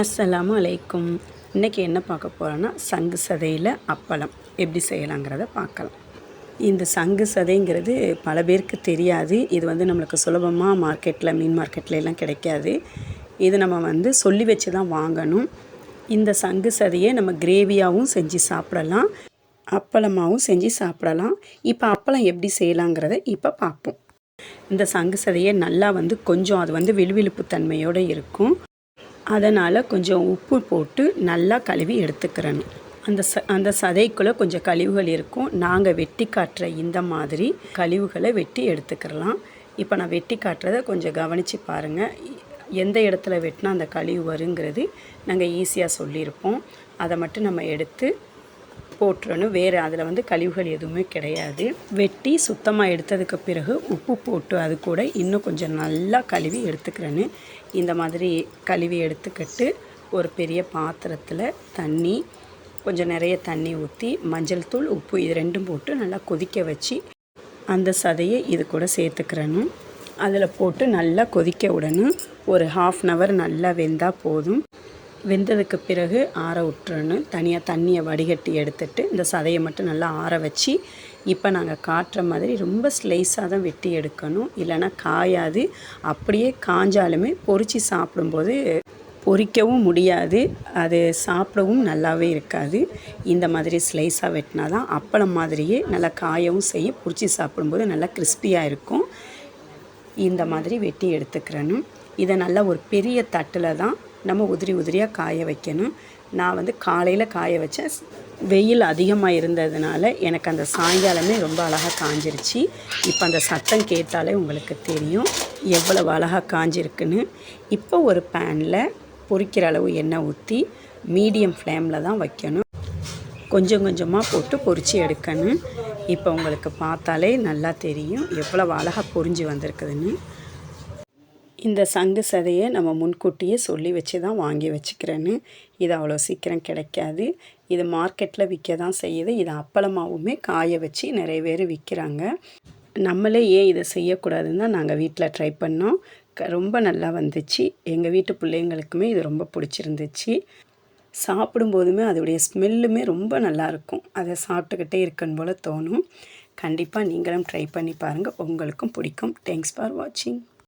அஸ்ஸலாமு அலைக்கும். இன்றைக்கி என்ன பார்க்க போகிறோன்னா சங்கு சதையில் அப்பளம். எப்படி செய்யலாங்கிறத பார்க்கலாம். இந்த சங்கு சதைங்கிறது பல பேருக்கு தெரியாது. இது வந்து நம்மளுக்கு சுலபமாக மார்க்கெட்டில் மீன் மார்க்கெட்டில் எல்லாம் கிடைக்காது. இது நம்ம வந்து சொல்லி வச்சு தான் வாங்கணும். இந்த சங்கு சதையை நம்ம கிரேவியாகவும் செஞ்சு சாப்பிடலாம். அப்பளமாகவும் செஞ்சு சாப்பிடலாம். இப்போ அப்பளம் எப்படி செய்யலாங்கிறத இப்போ பார்ப்போம். இந்த சங்கு சதையை நல்லா வந்து கொஞ்சம் அது வந்து விழுவிழுப்பு தன்மையோடு இருக்கும். அதனால் கொஞ்சம் உப்பு போட்டு நல்லா கழுவி எடுத்துக்கிறணும். அந்த ச அந்த சதைக்குள்ளே கொஞ்சம் கழிவுகள் இருக்கும். நாங்கள் வெட்டி காட்டுற இந்த மாதிரி கழிவுகளை வெட்டி எடுத்துக்கிறலாம். இப்போ நான் வெட்டி காட்டுறதை கொஞ்சம் கவனித்து பாருங்கள் எந்த இடத்துல வெட்டினா அந்த கழிவு வருங்கிறது நாங்கள் ஈஸியாக சொல்லியிருப்போம். அதை மட்டும் நம்ம எடுத்து போட்டுறணும். வேறு அதில் வந்து கழிவுகள் எதுவுமே கிடையாது. வெட்டி சுத்தமாக எடுத்ததுக்கு பிறகு உப்பு போட்டு அது கூட இன்னும் கொஞ்சம் நல்லா கழுவி எடுத்துக்கிறேன்னு. இந்த மாதிரி கழுவி எடுத்துக்கிட்டு ஒரு பெரிய பாத்திரத்தில் தண்ணி கொஞ்சம் நிறைய தண்ணி ஊற்றி மஞ்சள் தூள் உப்பு இது ரெண்டும் போட்டு நல்லா கொதிக்க வச்சு அந்த சதையை இது கூட சேர்த்துக்கிறணும் அதில் போட்டு நல்லா கொதிக்க விடணும். ஒரு ஹாஃப் அன் ஹவர் நல்லா வெந்தால் போதும். வெந்ததுக்கு பிறகு ஆற விட்டுறணும் தனியாக தண்ணியை வடிகட்டி எடுத்துட்டு இந்த சதையை மட்டும் நல்லா ஆற வச்சு இப்போ நாங்கள் காட்டுற மாதிரி ரொம்ப ஸ்லைஸாக தான் வெட்டி எடுக்கணும். இல்லைன்னா காயாது. அப்படியே காஞ்சாலுமே பொறிச்சு சாப்பிடும்போது பொறிக்கவும் முடியாது. அது சாப்பிடவும் நல்லாவே இருக்காது. இந்த மாதிரி ஸ்லைஸாக வெட்டினா தான் அப்பளம் மாதிரியே நல்லா காயவும் செய்யும் பொறிச்சு சாப்பிடும்போது நல்லா கிறிஸ்பியாக இருக்கும். இந்த மாதிரி வெட்டி எடுத்துக்கிறணும். இதை நல்லா ஒரு பெரிய தட்டில் தான் நம்ம உதிரி உதிரியாக காய வைக்கணும். நான் வந்து காலையில் காய வச்சேன் வெயில் அதிகமாக இருந்ததுனால எனக்கு அந்த சாயங்காலமே ரொம்ப அழகாக காஞ்சிருச்சு. இப்போ அந்த சத்தம் கேட்டாலே உங்களுக்கு தெரியும். எவ்வளவு அழகாக காஞ்சிருக்குன்னு. இப்போ ஒரு பேனில் பொறிக்கிற அளவு எண்ணெய் ஊற்றி மீடியம் ஃப்ளேமில் தான் வைக்கணும். கொஞ்சம் கொஞ்சமாக போட்டு பொரித்து எடுக்கணும். இப்போ உங்களுக்கு பார்த்தாலே நல்லா தெரியும். எவ்வளோ அழகாக பொரிஞ்சு வந்திருக்குதுன்னு. இந்த சங்கு சதையை நம்ம முன்கூட்டியே சொல்லி வச்சு தான் வாங்கி வச்சுக்கிறேன்னு. இது அவ்வளோ சீக்கிரம் கிடைக்காது. இது மார்க்கெட்டில் விற்க தான் செய்யுது. இது அப்பளமாகவுமே காய வச்சு நிறைய பேர் விற்கிறாங்க. நம்மளே ஏன் இதை செய்யக்கூடாதுன்னு தான் நாங்கள் வீட்டில் ட்ரை பண்ணோம். க ரொம்ப நல்லா வந்துச்சு. எங்கள் வீட்டு பிள்ளைங்களுக்குமே இது ரொம்ப பிடிச்சிருந்துச்சு. சாப்பிடும்போதுமே அதோடைய ஸ்மெல்லுமே ரொம்ப நல்லாயிருக்கும் அதை சாப்பிட்டுக்கிட்டே இருக்கணும் போல் தோணும். கண்டிப்பாக நீங்களும் ட்ரை பண்ணி பாருங்கள் உங்களுக்கும் பிடிக்கும். தேங்க்ஸ் ஃபார் வாட்சிங்